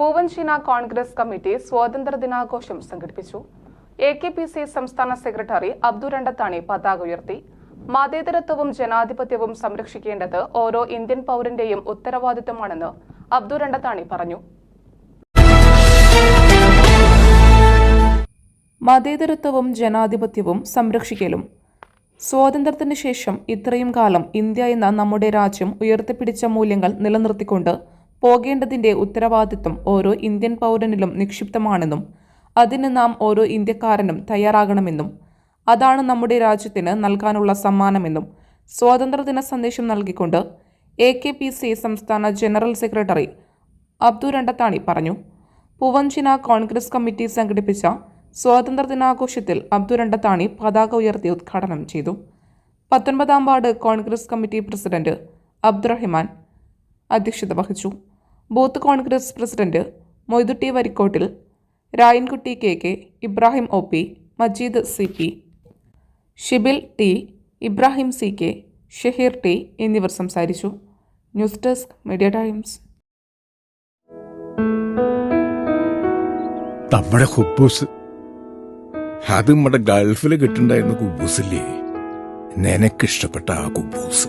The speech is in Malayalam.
പൂവൻചിന കോൺഗ്രസ് കമ്മിറ്റി സ്വാതന്ത്ര്യ ദിനാഘോഷം സംഘടിപ്പിച്ചു. എ കെ പി സി സംസ്ഥാന സെക്രട്ടറി അബ്ദുരണ്ടത്താണി പതാക ഉയർത്തി. മതേതരത്വവും ജനാധിപത്യവും സംരക്ഷിക്കേണ്ടത് ഓരോ ഇന്ത്യൻ പൗരന്റെയും ഉത്തരവാദിത്തമാണെന്ന് അബ്ദുരണ്ടത്താണി പറഞ്ഞു. മതേതരത്വവും ജനാധിപത്യവും സംരക്ഷിക്കലും. സ്വാതന്ത്ര്യത്തിന് ശേഷം ഇത്രയും കാലം ഇന്ത്യ എന്ന നമ്മുടെ രാജ്യം ഉയർത്തിപ്പിടിച്ച മൂല്യങ്ങൾ നിലനിർത്തിക്കൊണ്ട് പോകേണ്ടതിന്റെ ഉത്തരവാദിത്വം ഓരോ ഇന്ത്യൻ പൗരനിലും നിക്ഷിപ്തമാണെന്നും അതിന് നാം ഓരോ ഇന്ത്യക്കാരനും തയ്യാറാകണമെന്നും അതാണ് നമ്മുടെ രാജ്യത്തിന് നൽകാനുള്ള സമ്മാനമെന്നും സ്വാതന്ത്ര്യദിന സന്ദേശം നൽകിക്കൊണ്ട് എ കെ പി സി സംസ്ഥാന ജനറൽ സെക്രട്ടറി അബ്ദുരണ്ടത്താണി പറഞ്ഞു. പൂവഞ്ചിന കോൺഗ്രസ് കമ്മിറ്റി സംഘടിപ്പിച്ച സ്വാതന്ത്ര്യദിനാഘോഷത്തിൽ അബ്ദുരണ്ടത്താണി പതാക ഉയർത്തി ഉദ്ഘാടനം ചെയ്തു. പത്തൊൻപതാം ward Congress committee president Abdurahiman അധ്യക്ഷത വഹിച്ചു. Booth Congress president Moidutty വരിക്കോട്ടിൽ Rayankutty K K Ibrahim O P Majeed C P Shibil T Ibrahim C K Shaheer T എന്നിവർ സംസാരിച്ചു. News desk media times. നമ്മുടെ ഹുബൂസ്. അത് നമ്മുടെ ഗൾഫിൽ കിട്ടുണ്ടായിരുന്ന കുബൂസില്ലേ? നിനക്കിഷ്ടപ്പെട്ട ആ കുബൂസ്.